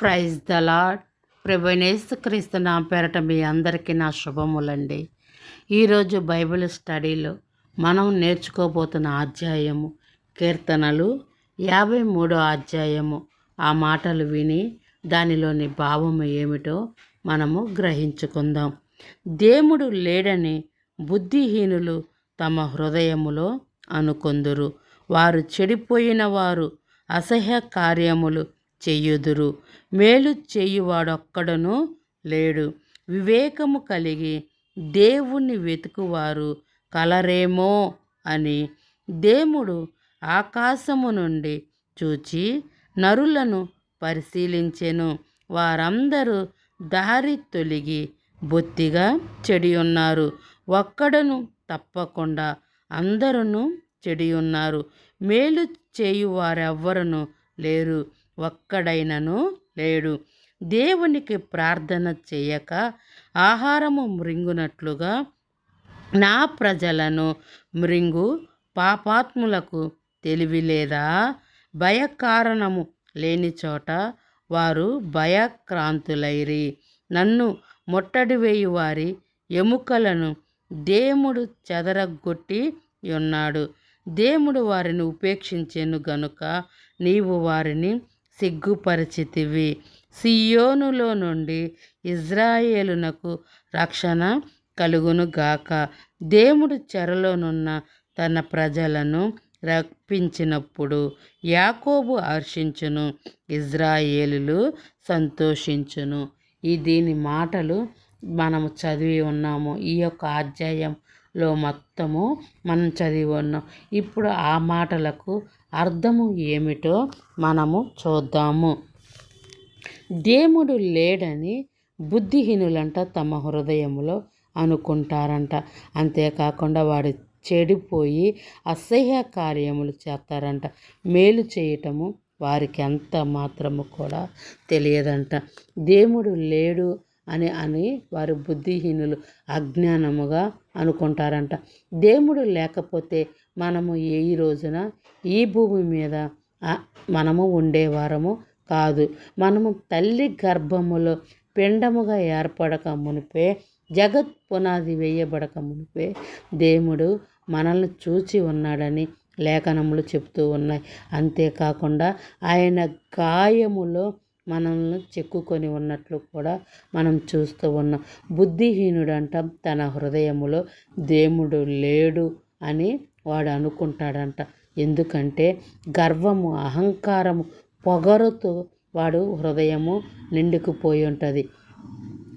Praise the lord ప్రభనేసు క్రీస్తు నా పేరట మీ అందరికీ నా శుభములండి. ఈరోజు బైబిల్ స్టడీలో మనం నేర్చుకోబోతున్న అధ్యాయము కీర్తనలు యాభై మూడో అధ్యాయము. ఆ మాటలు విని దానిలోని భావము ఏమిటో మనము గ్రహించుకుందాం. దేవుడు లేడని బుద్ధిహీనులు తమ హృదయములో అనుకొందురు. వారు చెడిపోయిన వారు అసహ్య కార్యములు చెయ్యుదురు మేలు చేయువాడొక్కడను లేడు. వివేకము కలిగి దేవుణ్ణి వెతుకువారు కలరేమో అని దేవుడు ఆకాశము నుండి చూచి నరులను పరిశీలించెను. వారందరూ దారి తొలిగి బొత్తిగా చెడి ఉన్నారు ఒక్కడను తప్పకుండా అందరూ చెడి ఉన్నారు మేలు చేయువారెవ్వరను లేరు. ఒక్కడైనను లేడు. దేవునికి ప్రార్థన చేయక ఆహారము మృంగునట్లుగా నా ప్రజలను మృంగు పాపాత్ములకు తెలివి లేదా భయకారణము లేని చోట వారు భయక్రాంతులైరి. నన్ను ముట్టడి వేయి వారి ఎముకలను దేవుడు చెదరగొట్టి ఉన్నాడు. దేవుడు వారిని ఉపేక్షించెను గనుక నీవు వారిని సిగ్గుపరిచితివి. సియోనులో నుండి ఇజ్రాయేలునకు రక్షణ కలుగును గాక. దేవుడు చెరలోనున్న తన ప్రజలను రప్పించినప్పుడు యాకోబు హర్షించును ఇజ్రాయేలులు సంతోషించును. ఈ దీని మాటలు మనము చదివి ఉన్నాము. ఈ యొక్క లో మొత్తము మనం చదివి ఉన్నాం ఇప్పుడు ఆ మాటలకు అర్థము ఏమిటో మనము చూద్దాము. దేవుడు లేడని బుద్ధిహీనులంట తమ హృదయంలో అనుకుంటారంట. అంతేకాకుండా వాడు చెడిపోయి అసహ్య కార్యములు చేస్తారంట. మేలు చేయటము వారికి ఎంత మాత్రము కూడా తెలియదంట. దేవుడు లేడు అని అని వారు బుద్ధిహీనులు అజ్ఞానముగా అనుకుంటారంట. దేవుడు లేకపోతే మనము ఏ రోజున ఈ భూమి మీద మనము ఉండేవారము కాదు. మనము తల్లి గర్భములో పిండముగా ఏర్పడక మునిపే జగత్ పునాది వేయబడక మునిపే దేవుడు మనల్ని చూచి ఉన్నాడని లేఖనములు చెప్తూ ఉన్నాయి. అంతేకాకుండా ఆయన గాయములో మనల్ని చెక్కుకొని ఉన్నట్లు కూడా మనం చూస్తూ ఉన్నాం. బుద్ధిహీనుడంట తన హృదయములో దేవుడు లేడు అని వాడు అనుకుంటాడంట. ఎందుకంటే గర్వము అహంకారము పొగరుతో వాడు హృదయము నిండుకుపోయి ఉంటుంది.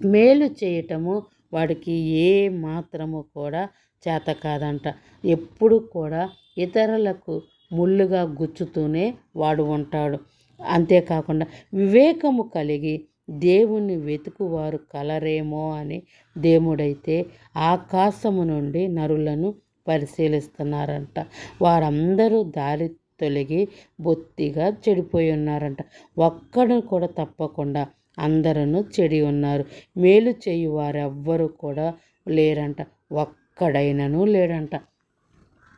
మేలు చేయటము వాడికి ఏ మాత్రము కూడా చేత కాదంట. ఎప్పుడు కూడా ఇతరులకు ముళ్ళుగా గుచ్చుతూనే వాడు ఉంటాడు. అంతేకాకుండా వివేకము కలిగి దేవుణ్ణి వెతుకువారు కలరేమో అని దేవుడైతే ఆకాశము నుండి నరులను పరిశీలిస్తున్నారంట. వారందరూ దారి తొలగి బొత్తిగా చెడిపోయి ఉన్నారంట. ఒక్కడు కూడా తప్పకుండా అందరూ చెడి ఉన్నారు. మేలు చేయు వారెవ్వరు కూడా లేరంట. ఒక్కడైనను లేడంట.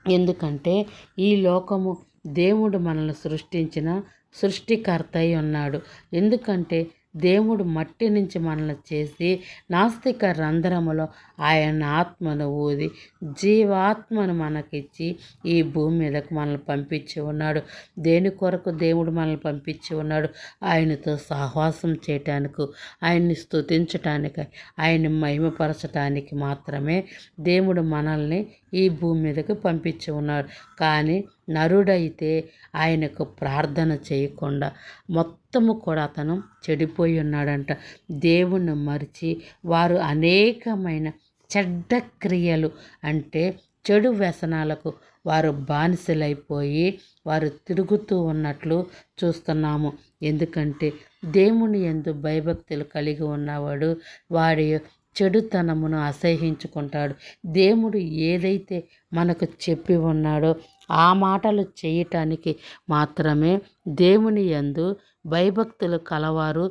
ఎందుకంటే ఈ లోకము దేవుడు మనల్ని సృష్టించిన సృష్టికర్త అయి ఉన్నాడు ఎందుకంటే దేవుడు మట్టి నుంచి మనల్ని చేసి నాస్తిక రంధ్రములో ఆయన ఆత్మను ఊది జీవాత్మను మనకిచ్చి ఈ భూమి మీదకు మనల్ని పంపించి ఉన్నాడు. దేని కొరకు దేవుడు మనల్ని పంపించి ఉన్నాడు? ఆయనతో సహవాసం చేయటానికి ఆయన్ని స్థుతించటానికి ఆయన్ని మహిమపరచటానికి మాత్రమే దేవుడు మనల్ని ఈ భూమి మీదకు పంపించి ఉన్నాడు. కానీ నరుడైతే ఆయనకు ప్రార్థన చేయకుండా మొత్తము కూడా అతను చెడిపోయి ఉన్నాడంట. దేవుణ్ణి మరిచి వారు అనేకమైన చెడ్డ క్రియలు అంటే చెడు వ్యసనాలకు వారు బానిసలైపోయి వారు తిరుగుతూ ఉన్నట్లు చూస్తున్నాము. ఎందుకంటే దేవుని ఎందు భయభక్తులు కలిగి ఉన్నవాడు వాడి చెడుతనమును అసహించుకుంటాడు దేవుడు ఏదైతే మనకు చెప్పి ఉన్నాడో ఆ మాటలు చేయటానికి మాత్రమే దేవుని యందు భయభక్తులు కలవారు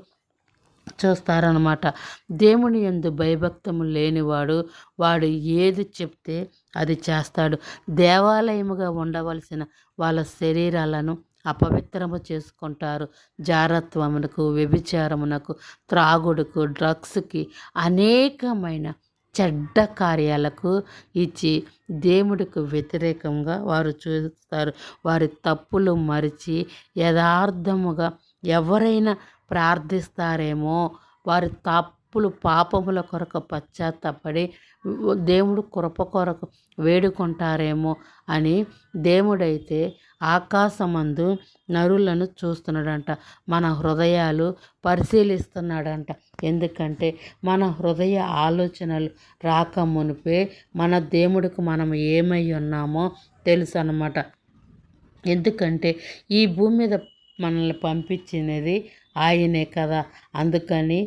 చూస్తారనమాట దేవుని ఎందు భయభక్తము లేనివాడు వాడు ఏది చెప్తే అది చేస్తాడు. దేవాలయముగా ఉండవలసిన వాళ్ళ శరీరాలను అపవిత్రము చేసుకుంటారు. జారత్వమునకు వ్యభిచారమునకు త్రాగుడుకు డ్రగ్స్కి అనేకమైన చెడ్డ కార్యాలకు ఇచ్చి దేవుడికి వ్యతిరేకంగా వారు చూస్తారు. వారి తప్పులు మరిచి యథార్థముగా ఎవరైనా ప్రార్థిస్తారేమో వారి తప్పులు పాపముల కొరకు పశ్చాత్తపడి దేవుడు కృప కొరకు వేడుకుంటారేమో అని దేవుడైతే ఆకాశమందు నరులను చూస్తున్నాడంట. మన హృదయాలు పరిశీలిస్తున్నాడంట. ఎందుకంటే మన హృదయ ఆలోచనలు రాక మునిపే మన దేవుడికి మనం ఏమై ఉన్నామో తెలుసు అన్నమాట ఎందుకంటే ఈ భూమి మీద మనల్ని పంపించినది ఆయనే కదా. అందుకని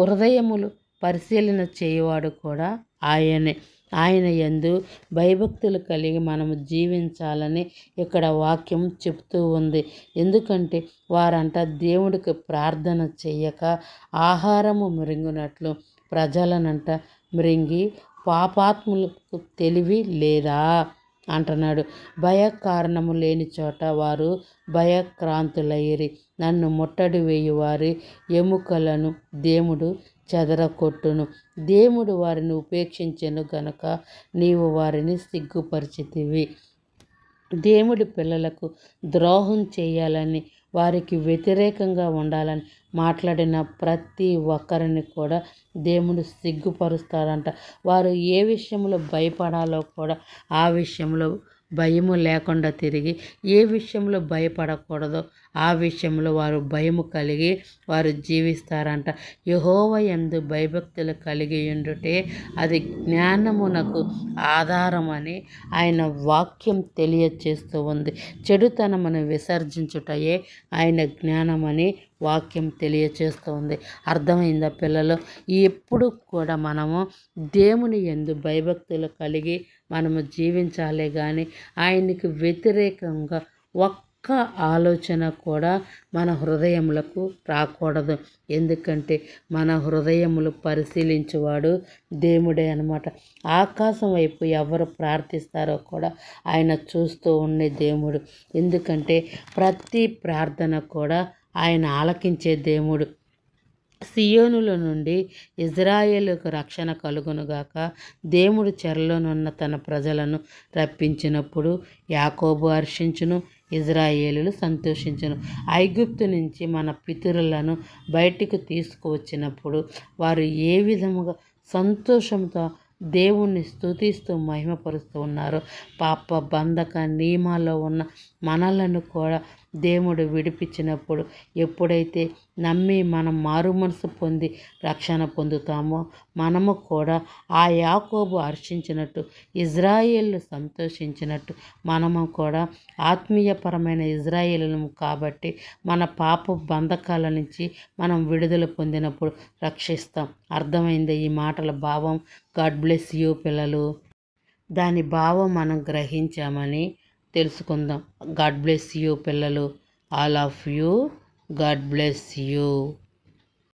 హృదయములు పరిశీలన చేయవాడు కూడా ఆయనే. ఆయన ఎందు భయభక్తులు కలిగి మనము జీవించాలని ఇక్కడ వాక్యం చెప్తూ ఉంది. ఎందుకంటే వారంట దేవుడికి ప్రార్థన చేయక ఆహారము మృంగునట్లు ప్రజలనంట మృంగి పాపాత్ములకు తెలివి లేదా? అంటున్నాడు. భయ కారణము లేని చోట వారు భయక్రాంతులయ్యి నన్ను ముట్టడి వేయి వారి ఎముకలను దేవుడు చెదరకొట్టును దేవుడు వారిని ఉపేక్షించెను గనక నీవు వారిని సిగ్గుపరిచితివి. దేవుడి పిల్లలకు ద్రోహం చేయాలని వారికి వ్యతిరేకంగా ఉండాలని మాట్లాడిన ప్రతి ఒక్కరిని కూడా దేవుడు సిగ్గుపరుస్తాడంట. వారు ఏ విషయంలో భయపడాలో కూడా ఆ విషయంలో భయము లేకుండా తిరిగి ఏ విషయంలో భయపడకూడదో ఆ విషయంలో వారు భయము కలిగి వారు జీవిస్తారంట. యహోవ ఎందు భయభక్తులు కలిగి ఉండుటే అది జ్ఞానమునకు ఆధారమని ఆయన వాక్యం తెలియచేస్తూ ఉంది. చెడుతనమును విసర్జించుటయే ఆయన జ్ఞానమని వాక్యం తెలియచేస్తూ ఉంది అర్థమైందా పిల్లలు? ఎప్పుడు కూడా మనము దేవుని ఎందు భయభక్తులు కలిగి మనము జీవించాలి కానీ ఆయనకి వ్యతిరేకంగా ఒక్క ఆలోచన కూడా మన హృదయములకు రాకూడదు. ఎందుకంటే మన హృదయములు పరిశీలించేవాడు దేవుడే అనమాట ఆకాశం వైపు ఎవరు ప్రార్థిస్తారో కూడా ఆయన చూస్తూ ఉండే దేవుడు. ఎందుకంటే ప్రతి ప్రార్థన కూడా ఆయన ఆలకించే దేవుడు. సియోనుల నుండి ఇజ్రాయేలుకు రక్షణ కలుగునుగాక దేవుడు చెరలోనున్న తన ప్రజలను రప్పించినప్పుడు యాకోబు హర్షించును ఇజ్రాయేలులు సంతోషించును. ఐగుప్తు నుంచి మన పితరులను బయటికి తీసుకువచ్చినప్పుడు వారు ఏ విధముగా సంతోషంతో దేవుణ్ణి స్తుతిస్తూ మహిమపరుస్తూ ఉన్నారు పాప బంధక నియమాల్లో ఉన్న మనలను కూడా దేవుడు విడిపించినప్పుడు ఎప్పుడైతే నమ్మి మనం మారు మనసు పొంది రక్షణ పొందుతామో మనము కూడా ఆ యాకోబు హర్షించినట్టు ఇజ్రాయేల్ సంతోషించినట్టు మనము కూడా ఆత్మీయపరమైన ఇజ్రాయేలుము కాబట్టి మన పాప బంధకాల నుంచి మనం విడుదల పొందినప్పుడు రక్షిస్తాం. అర్థమైంది ఈ మాటల భావం? గాడ్ బ్లెస్ యూ పిల్లలు. దాని భావం మనం గ్రహించామని తెలుసుకుందాం. గాడ్ బ్లెస్ యూ పిల్లలు. All of you. God bless you.